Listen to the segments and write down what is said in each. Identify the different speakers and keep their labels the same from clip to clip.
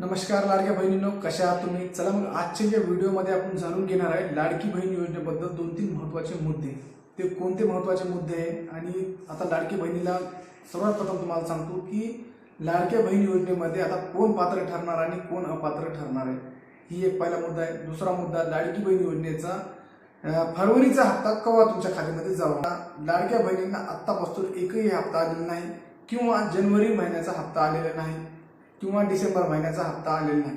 Speaker 1: नमस्कार लाडक्या बहिणींनो. कशा आहात तुम्ही? चला मग आजच्या या व्हिडिओमध्ये आपण जाणून घेणार आहे लाडकी बहीण योजनेबद्दल दोन तीन महत्त्वाचे मुद्दे. ते कोणते महत्त्वाचे मुद्दे आहे? आणि आता लाडकी बहिणीला सर्वात प्रथम तुम्हाला सांगतो की लाडक्या बहीण योजनेमध्ये आता कोण पात्र ठरणार आणि कोण अपात्र ठरणार आहे? ही एक पहिला मुद्दा आहे. दुसरा मुद्दा लाडकी बहीण योजनेचा फरवरीचा हप्ता केव्हा तुमच्या खात्यामध्ये जावा? लाडक्या बहिणींना आत्तापासून एकही हप्ता आलेला नाही किंवा जानेवारी महिन्याचा हप्ता आलेला नाही. किंवा डिसेंबर महिन्याचा हप्ता आलेला नाही.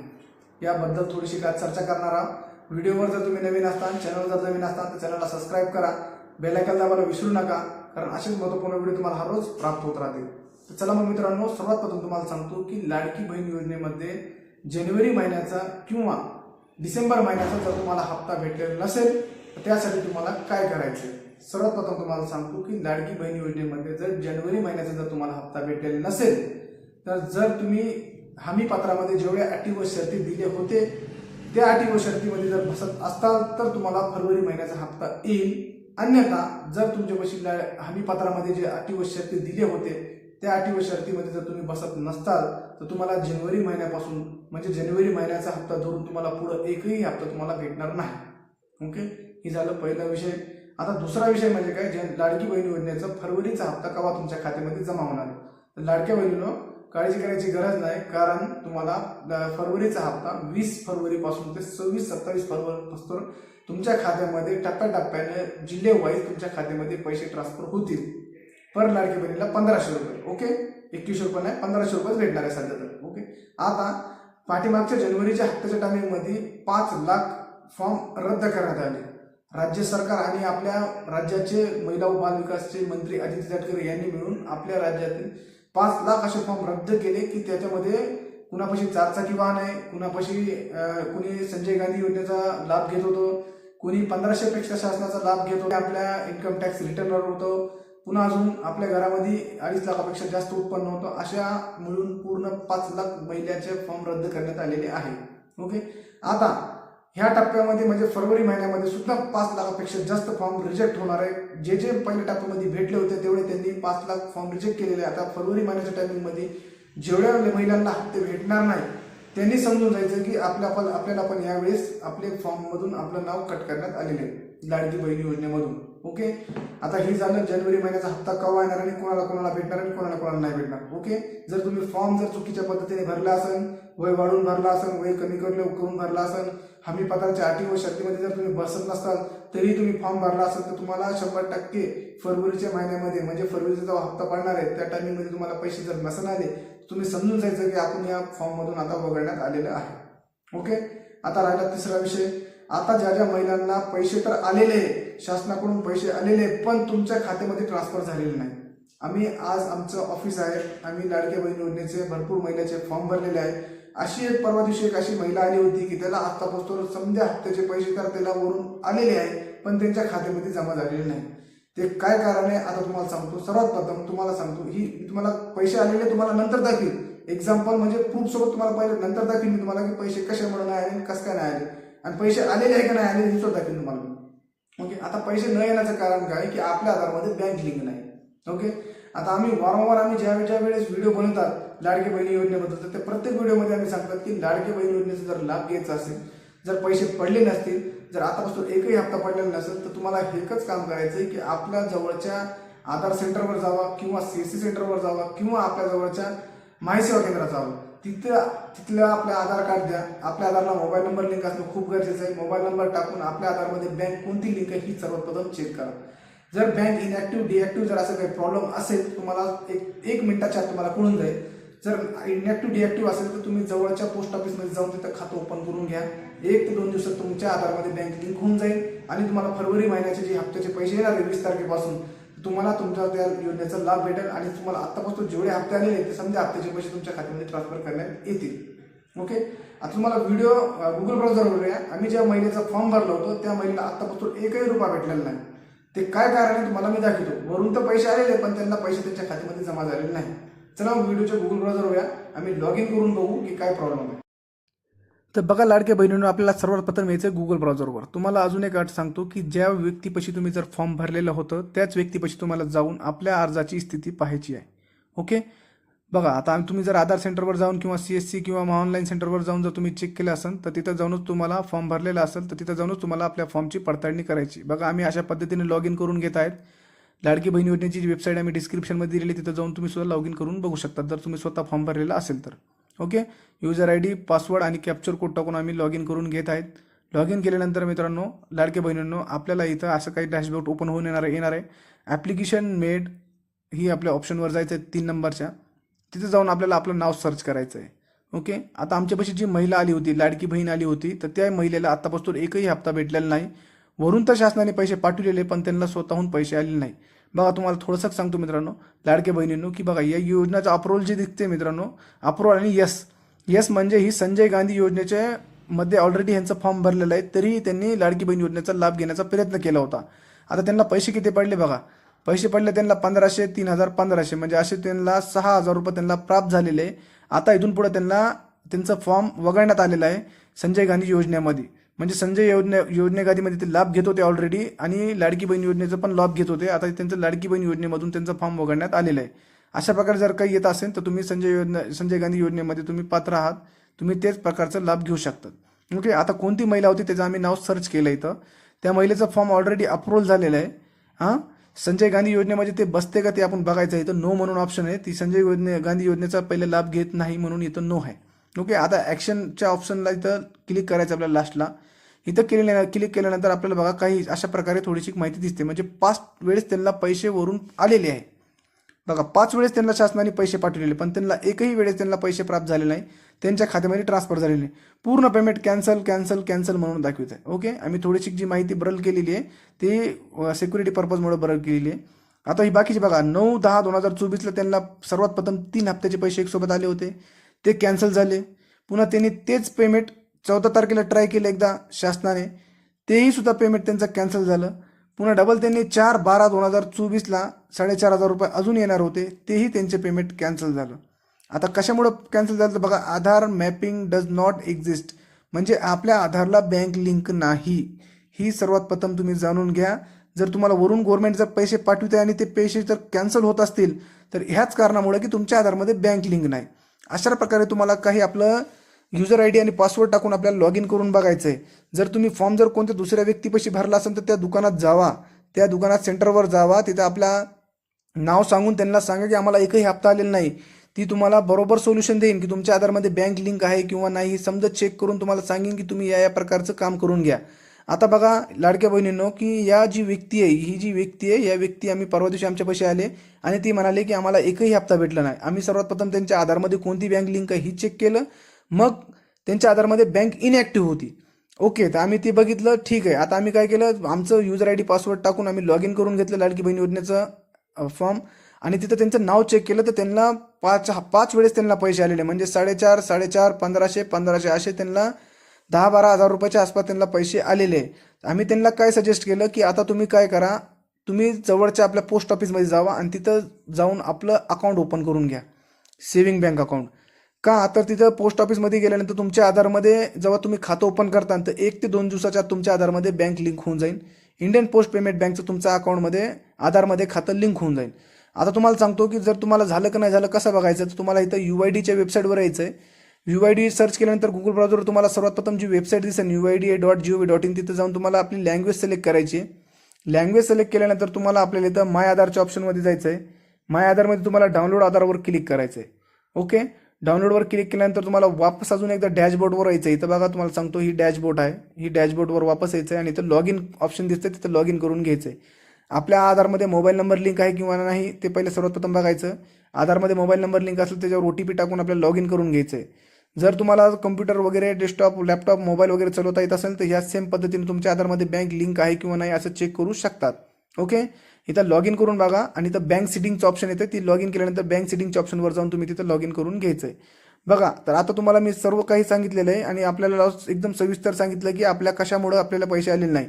Speaker 1: याबद्दल थोडीशी का चर्चा करणार आहोत. व्हिडिओवर जर तुम्ही नवीन असताल चॅनल जर नवीन असताल तर चॅनलला सबस्क्राईब करा. बेलायकन दाबायला विसरू नका कारण असेच महत्त्वपूर्ण व्हिडिओ तुम्हाला हर रोज प्राप्त होत राहतील. तर चला मग मित्रांनो सर्वात प्रथम तुम्हाला सांगतो की लाडकी बहीण योजनेमध्ये जानेवारी महिन्याचा किंवा डिसेंबर महिन्याचा जर तुम्हाला हप्ता भेटलेला नसेल तर त्यासाठी तुम्हाला काय करायचे सर्वात प्रथम तुम्हाला सांगतो की लाडकी बहीण योजनेमध्ये जर जानेवारी महिन्याचा जर तुम्हाला हप्ता भेटलेला नसेल तर जर तुम्ही हमी पत्रामध्ये जेवढ्या अटी व शर्ती दिले होते त्या अटी व शर्तीमध्ये जर बसत असताल तर तुम्हाला फरवरी महिन्याचा हप्ता येईल. अन्यथा जर तुमच्यापाशी ला- हमी पत्रामध्ये जे अटी व शर्ती दिले होते त्या अटी व शर्तीमध्ये जर तुम्ही बसत नसताल तर तुम्हाला जानेवारी महिन्यापासून म्हणजे जानेवारी महिन्याचा हप्ता धरून तुम्हाला पुढं एकही हप्ता तुम्हाला भेटणार नाही. ओके? हे झालं पहिला विषय. आता दुसरा विषय म्हणजे काय? जे लाडकी बहीण योजनेचा फरवरीचा हप्ता कवा तुमच्या खात्यामध्ये जमा होणार आहे? तर लाडक्या बहिणीनं काळजी करायची गरज नाही कारण तुम्हाला फरवरीचा हप्ता वीस फरवरी पासून ते सव्वीस सत्तावीस फरवरी पासून तुमच्या खात्यामध्ये टप्प्याटप्प्याने जिल्हे वाईज तुमच्या खात्यामध्ये पैसे ट्रान्सफर होतील. पर लाडकी बहिणीला पंधराशे रुपये ओके? एकवीसशे रुपये नाही पंधराशे रुपये भेटणार आहे सध्या तर ओके? आता पाठीमागच्या जानेवारीच्या हप्त्याच्या टायमिंगमध्ये पाच लाख फॉर्म रद्द करण्यात आले. राज्य सरकार आणि आपल्या राज्याचे महिला व बालविकासचे मंत्री अजित जाटकर यांनी मिळून आपल्या राज्यातील पाच लाख असे फॉर्म रद्द केले की त्याच्यामध्ये कुणापाशी चारचाकी वाहन आहे कुणापाशी कुणी संजय गांधी योजनेचा लाभ घेत होतो कुणी पंधराशे पेक्षा शासनाचा लाभ घेत आपल्या इन्कम टॅक्स रिटर्नवर होतो. पुन्हा अजून आपल्या घरामध्ये अडीच लाखापेक्षा जास्त उत्पन्न होतं. अशा मिळून पूर्ण पाच लाख महिलाचे फॉर्म रद्द करण्यात आलेले आहे. ओके? आता ह्या टप्प्यामध्ये म्हणजे फरवरी महिन्यामध्ये सुद्धा पाच लाखापेक्षा जास्त फॉर्म रिजेक्ट होणार आहे. जे जे पहिल्या टप्प्यामध्ये भेटले होते तेवढे त्यांनी पाच लाख फॉर्म रिजेक्ट केलेले आहे. आता फरवरी महिन्याच्या टायमिंगमध्ये जेवढ्या महिलांना हप्ते भेटणार नाही त्यांनी समजून जायचं की आपल्या आपण आपल्याला पण यावेळेस आपले फॉर्ममधून आपलं नाव कट करण्यात आलेले आहे लाडकी बहीण योजनेमधून. ओके आता हे झालं जानेवारी महिन्याचा हप्ता केव्हा येणार आणि कोणाला कोणाला भेटणार आणि कोणाला कोणाला नाही भेटणार. ओके जर तुम्ही फॉर्म जर चुकीच्या पद्धतीने भरला असेल वय वाढून भरला असेल वय कमी करून करून भरला असेल हमीपत्राच्या अटी व शर्तीमध्ये जर तुम्ही बसत नसताल तरी तुम्ही फॉर्म भरला असेल तर तुम्हाला शंभर टक्के फरवरीच्या महिन्यामध्ये म्हणजे फरवरीचा जो हप्ता पडणार आहे त्या टायमिंगमध्ये तुम्हाला पैसे जर नसन आले तुम्ही समजून जायचं की आपण या फॉर्ममधून आता वगळण्यात आलेलं आहे. ओके आता राहिला तिसरा विषय. आता ज्या ज्या महिलांना पैसे तर आलेले आहे शासनाकडून पैसे आलेले पण तुमच्या खात्यामध्ये ट्रान्सफर झालेले नाही. आम्ही आज आमचं ऑफिस आहे आम्ही लाडक्या बहीण योजनेचे भरपूर महिलाचे फॉर्म भरलेले आहे. अशी एक परवा दिवशी एक अशी महिला आली होती की त्याला आत्तापासून समजा हप्त्याचे पैसे तर त्याला वरून आलेले आहे पण त्यांच्या खात्यामध्ये जमा झालेले नाही. ते काय कारण आहे आता तुम्हाला सांगतो. सर्वात प्रथम तुम्हाला सांगतो ही तुम्हाला पैसे आलेले तुम्हाला नंतर दाखवील एक्झाम्पल म्हणजे प्रूफ सोबत तुम्हाला पहिले नंतर दाखवील मी तुम्हाला की पैसे कशामुळे नाही आले कसं काय नाही आले. आणि पैसे आलेले आहे का नाही आले हे सुद्धा दाखवील तुम्हाला ओके आता पैसे न येण्याचं कारण काय की आपल्या आधारमध्ये बँक लिंक नाही. ओके आता आम्ही वारंवार आम्ही ज्या ज्या वेळेस व्हिडिओ बनवतात लाडकी बहिणी योजनेबद्दल तर प्रत्येक व्हिडिओमध्ये आम्ही सांगतात की लाडकी बहीण योजनेचा जर लाभ घ्यायचा असेल जर पैसे पडले नसतील जर आतापासून एकही हप्ता पडलेला नसेल तर तुम्हाला एकच काम करायचं आहे की आपल्या जवळच्या आधार सेंटरवर जावा किंवा सी सी सेंटरवर जावा किंवा आपल्या जवळच्या माहिसेवा केंद्रात जावं. तिथं तिथलं आपलं आधार कार्ड द्या. आपल्या आधारला मोबाईल नंबर लिंक असणं खूप गरजेचं आहे. मोबाईल नंबर टाकून आपल्या आधारमध्ये बँक कोणती लिंक आहे ही सर्वप्रथम चेक करा. जर बँक इनॅक्टिव्ह डिॲक्टिव्ह जर असं काही प्रॉब्लेम असेल तुम्हाला एक एक मिनिटाच्या आत तुम्हाला कळून जाईल. जर इनॅक्टिव्ह डिॲक्टिव्ह असेल तर तुम्ही जवळच्या पोस्ट ऑफिसमध्ये जाऊन तिथं खातं ओपन करून घ्या. एक ते दोन दिवसात तुमच्या आधारमध्ये बँक लिंक होऊन जाईल आणि तुम्हाला फरवरी महिन्याचे जे हप्त्याचे पैसे येणार आहे वीस तारखेपासून तुम्हाला तुमच्या त्या योजनेचा लाभ भेटेल आणि तुम्हाला आतापासून जेवढे हप्ते आलेले ते समजा हप्त्याचे पैसे तुमच्या खात्यामध्ये ट्रान्सफर करण्यात येतील. ओके आता तुम्हाला व्हिडिओ गुगल ब्राउझरवर या आम्ही ज्या महिलेचा फॉर्म भरला होतो त्या महिलेला आतापासून एकही रुपया भेटलेला नाही. ते काय कारण आहे तुम्हाला मी दाखवतो. वरून तर पैसे आलेले पण त्यांना पैसे त्यांच्या खात्यामध्ये जमा झालेले नाही चला व्हिडिओच्या गुगल ब्राउझरवर आम्ही लॉग इन करून बघू की काय प्रॉब्लेम आहे. तर बघा लाडक्या बहिणींनो आपल्याला सर्वात प्रथम यायचं गुगल ब्राउझरवर तुम्हाला अजून एक अट सांगतो की ज्या व्यक्तीपाशी तुम्ही जर फॉर्म भरलेलं होतं त्याच व्यक्तीपाशी तुम्हाला जाऊन आपल्या अर्जाची स्थिती पाहायची आहे. ओके बघा आता आम्ही- तुम्ही जर आधार सेंटरवर जाऊन किंवा सी एस सी किंवा ऑनलाईन सेंटरवर जाऊन जर तुम्ही चेक केलं असेल तर तिथं जाऊनच तुम्हाला फॉर्म भरलेला असेल तर तिथं जाऊनच तुम्हाला आपल्या फॉर्मची पडताळणी करायची. बघा आम्ही अशा पद्धतीने लॉग इन करून घेत आहेत. लाडकी बहीण योजनेची जी वेबसाईट आम्ही डिस्क्रिप्शनमध्ये दिलेली आहे, तिथं जाऊन तुम्ही सुद्धा लॉग इन करून बघू शकता. जर तुम्ही स्वतः फॉर्म भरलेला असेल तर. Okay user I D password आणि कॅप्चर कोड टाकून आम्ही लॉग इन करून घेत आहेत. लॉग इन केल्यानंतर मित्रांनो लाडके बहिणींनो आपल्याला इथं असं काही डॅशबोर्ड ओपन होऊन येणार येणार आहे. ॲप्लिकेशन मेड ही आपल्या ऑप्शनवर जायचं आहे तीन नंबरच्या. तिथे जाऊन आपल्याला आपलं नाव सर्च करायचं आहे ओके आता आमच्यापाशी जी महिला आली होती लाडकी बहीण आली होती तर त्या महिलेला आत्तापासून एकही हप्ता भेटलेला नाही. वरून तर शासनाने पैसे पाठवलेले पण त्यांना स्वतःहून पैसे आलेले नाही. बघा तुम्हाला थोडंसं सांगतो मित्रांनो लाडके बहिणींनो की बघा या योजनेचं अप्रुव्हल जे दिसते मित्रांनो अप्रुव्हल आणि यस यस म्हणजे ही संजय गांधी योजनेच्या मध्ये ऑलरेडी ह्यांचा फॉर्म भरलेला आहे तरीही त्यांनी लाडकी बहीण योजनेचा लाभ घेण्याचा प्रयत्न केला होता. आता त्यांना पैसे किती पडले बघा? पैसे पडले त्यांना पंधराशे तीन हजार पंधराशे म्हणजे असे त्यांना सहा हजार रुपये त्यांना प्राप्त झालेले आहे. आता इथून पुढे त्यांना त्यांचा फॉर्म वगळण्यात आलेला आहे संजय गांधी योजनेमध्ये. म्हणजे संजय योजने योजनेगादीमध्ये ते लाभ घेत होते ऑलरेडी आणि लाडकी बहीण योजनेचा पण लाभ घेत होते. आता त्यांचं लाडकी बहीण योजनेमधून त्यांचा फॉर्म वगळण्यात आलेला आहे. अशा प्रकारे जर काही येत असेल तर तुम्ही संजय योजना संजय गांधी योजनेमध्ये तुम्ही पात्र आहात. तुम्ही तेच प्रकारचा लाभ घेऊ शकतात. ओके आता कोणती महिला होती त्याचं आम्ही नाव सर्च केलं इथं. त्या महिलेचा फॉर्म ऑलरेडी अप्रूव्हल झालेला आहे. हां? संजय गांधी योजनेमध्ये ते बसते का ते आपण बघायचं इथं नो म्हणून ऑप्शन आहे. ती संजय योजने गांधी योजनेचा पहिले लाभ घेत नाही म्हणून इथं नो आहे. ओके आता ॲक्शनच्या ऑप्शनला इथं क्लिक करायचं आपल्याला लास्टला इथं केलेल्या क्लिक केल्यानंतर आपल्याला बघा काही अशा प्रकारे थोडीशी माहिती दिसते. म्हणजे पाच वेळेस त्यांना पैसे वरून आलेले आहे. बघा पाच वेळेस त्यांना शासनाने पैसे पाठवलेले पण त्यांना एकही वेळेस त्यांना पैसे प्राप्त झाले नाही. त्यांच्या खात्यामध्ये ट्रान्सफर झालेले नाही. पूर्ण पेमेंट कॅन्सल कॅन्सल कॅन्सल म्हणून दाखवत आहे. ओके आम्ही थोडीशी जी माहिती बरल केलेली आहे ती सिक्युरिटी पर्पजमुळे बरल केलेली आहे. आता ही बाकीची बघा नऊ दहा दोन हजार चोवीसला त्यांना सर्वात प्रथम तीन हप्त्याचे पैसे एकसोबत आले होते. ते कॅन्सल झाले. पुन्हा त्यांनी तेच पेमेंट चौदा तारखेला ट्राय केलं एकदा शासनाने. तेही सुद्धा पेमेंट त्यांचं कॅन्सल झालं. पुन्हा डबल त्यांनी चार बारा दोन हजार चोवीसला साडेचार हजार रुपये अजून येणार होते. तेही त्यांचे पेमेंट कॅन्सल झालं. आता कशामुळं कॅन्सल झालं? तर बघा Aadhaar mapping does not exist म्हणजे आपल्या आधारला बँक लिंक नाही. ही सर्वात प्रथम तुम्ही जाणून घ्या. जर तुम्हाला वरून गव्हर्नमेंट जर पैसे पाठवते आणि ते पैसे जर कॅन्सल होत असतील तर ह्याच कारणामुळे की तुमच्या आधारमध्ये बँक लिंक नाही. अशा प्रकारे तुम्हाला काही आपलं युजर आय डी आणि पासवर्ड टाकून आपल्याला लॉग इन करून बघायचं आहे जर तुम्ही फॉर्म जर कोणत्या दुसऱ्या व्यक्तीपाशी भरला असेल तर त्या दुकानात जावा. त्या दुकानात सेंटरवर जावा. तिथं आपला नाव सांगून त्यांना सांगा की आम्हाला एकही हप्ता आलेला नाही. ती तुम्हाला बरोबर सोल्युशन देईन की तुमच्या आधारमध्ये बँक लिंक आहे किंवा नाही समजा चेक करून तुम्हाला सांगेन की तुम्ही या या प्रकारचं काम करून घ्या. आता बघा लाडक्या बहिणींनो की या जी व्यक्ती आहे ही जी व्यक्ती आहे या व्यक्ती आम्ही परवा दिवशी आमच्या पैसे आले आणि ती म्हणाले की आम्हाला एकही हप्ता भेटला नाही. आम्ही सर्वात प्रथम त्यांच्या आधारमध्ये कोणती बँक लिंक आहे ही चेक केलं. मग त्यांच्या आधारमध्ये बँक इनॅक्टिव्ह होती. ओके तर आम्ही ते बघितलं ठीक आहे. आता आम्ही काय केलं आमचं युजर आय डी पासवर्ड टाकून आम्ही लॉग इन करून घेतलं लाडकी बहीण योजनेचं फॉर्म आणि तिथं त्यांचं नाव चेक केलं तर त्यांना पाच पाच वेळेस त्यांना पैसे आलेले म्हणजे साडेचार साडेचार पंधराशे पंधराशे असे त्यांना दहा बारा हजार रुपयाच्या आसपास त्यांना पैसे आलेले आम्ही त्यांना काय सजेस्ट केलं की आता तुम्ही काय करा तुम्ही जवळच्या आपल्या पोस्ट ऑफिसमध्ये जावा आणि तिथं जाऊन आपलं अकाउंट ओपन करून घ्या. सेव्हिंग बँक अकाउंट का? तर तिथं पोस्ट ऑफिसमध्ये गेल्यानंतर तुमच्या आधारमध्ये जेव्हा तुम्ही खातं ओपन करता तर एक ते दोन दिवसाच्या तुमच्या आधारमध्ये बँक लिंक होऊन जाईल. इंडियन पोस्ट पेमेंट बँकचं तुमच्या अकाउंटमध्ये आधारमध्ये खातं लिंक होऊन जाईल. आता तुम्हाला सांगतो की जर तुम्हाला झालं का नाही झालं कसं बघायचं? तर तुम्हाला इथं यू आय डीच्या वेबसाईटवर यायचं आहे यू आय डी सर्च केल्यानंतर गुगल ब्राउझरवर तुम्हाला सर्वात प्रथम जी वेबसाईट दिसेल U I D A dot G O V dot in तिथं जाऊन तुम्हाला आपली लँग्वेज सिलेक्ट करायची आहे. लँग्वेज सिलेक्ट केल्यानंतर तुम्हाला आपल्याला इथं माय आधारच्या ऑप्शनमध्ये जायचं आहे माय आधारमध्ये तुम्हाला डाउनलोड आधारवर क्लिक करायचं आहे ओके डाउनलोडवर क्लिक केल्यानंतर तुम्हाला वापस अजून एकदा डॅशबोर्डवर यायचं आहे. इथं बघा तुम्हाला सांगतो ही डॅशबोर्ड आहे. ही डॅशबोर्डवर वापस यायचं आहे आणि इथं लॉग इन ऑप्शन दिसतं तिथं लॉग इन करून घ्यायचं आहे. आपल्या आधारमध्ये मोबाईल नंबर लिंक आहे किंवा नाही ते पहिले सर्वप्रथम बघायचं. आधारमध्ये मोबाईल नंबर लिंक असेल त्याच्यावर ओ टी पी टाकून आपल्याला लॉग इन करून घ्यायचं आहे. जर तुम्हाला कम्प्युटर वगैरे डेस्कटॉप लॅपटॉप मोबाईल वगैरे चालवता येत असेल तर ह्या सेम पद्धतीने तुमच्या आधारमध्ये बँक लिंक आहे किंवा नाही असं चेक करू शकतात. ओके? इथं लॉग इन करून बघा आणि इथं बँक सिटिंगचं ऑप्शन येतं ती लॉग इन केल्यानंतर बँक सिटिंगच्या ऑप्शनवर जाऊन तुम्ही तिथं लॉग इन करून घ्यायचं आहे बघा तर आता तुम्हाला मी सर्व काही सांगितलेलं आहे आणि आपल्याला एकदम सविस्तर सांगितलं की आपल्या कशामुळं आपल्याला पैसे आलेले नाही.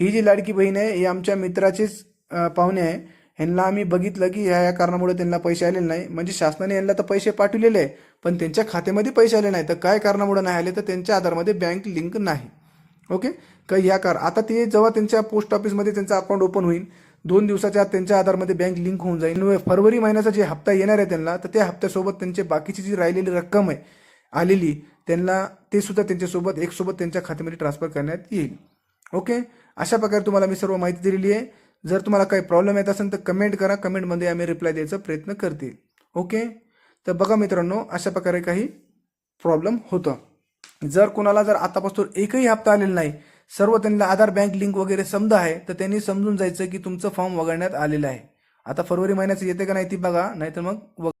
Speaker 1: ही जी लाडकी बहीण आहे ही आमच्या मित्राचीच पाहुणे आहे. ह्यांना आम्ही बघितलं की ह्या या कारणामुळे त्यांना पैसे आलेले नाही. म्हणजे शासनाने यांना तर पैसे पाठवलेले आहे पण त्यांच्या खात्यामध्ये पैसे आले नाही. तर काय कारणामुळे नाही आले? तर त्यांच्या आधारमध्ये बँक लिंक नाही. ओके का ह्या कार आता ते जेव्हा त्यांच्या पोस्ट ऑफिसमध्ये त्यांचं अकाउंट ओपन होईल दोन दिवसाच्या आत त्यांच्या आधारमध्ये बँक लिंक होऊन जाईल. फरवरी महिन्याचा जे हप्ता येणार आहे त्यांना तर त्या हप्त्यासोबत त्यांचे बाकीची जी राहिलेली रक्कम आहे आलेली त्यांना ते सुद्धा त्यांच्यासोबत एकसोबत त्यांच्या खात्यामध्ये ट्रान्सफर करण्यात येईल. ओके अशा प्रकारे तुम्हाला मी सर्व माहिती दिलेली आहे. जर तुम्हाला काही प्रॉब्लेम येत असेल तर कमेंट करा. कमेंटमध्ये आम्ही रिप्लाय द्यायचा प्रयत्न करतील. ओके तर बघा मित्रांनो अशा प्रकारे काही प्रॉब्लेम होतं. जर कोणाला जर आतापासून एकही हप्ता आलेला नाही सर्व त्यांना आधार बँक लिंक वगैरे समजा आहे तर त्यांनी समजून जायचं की तुमचं फॉर्म वगळण्यात आलेलं आहे. आता फरवरी महिन्याचं येते का नाही ती बघा नाहीतर मग वग-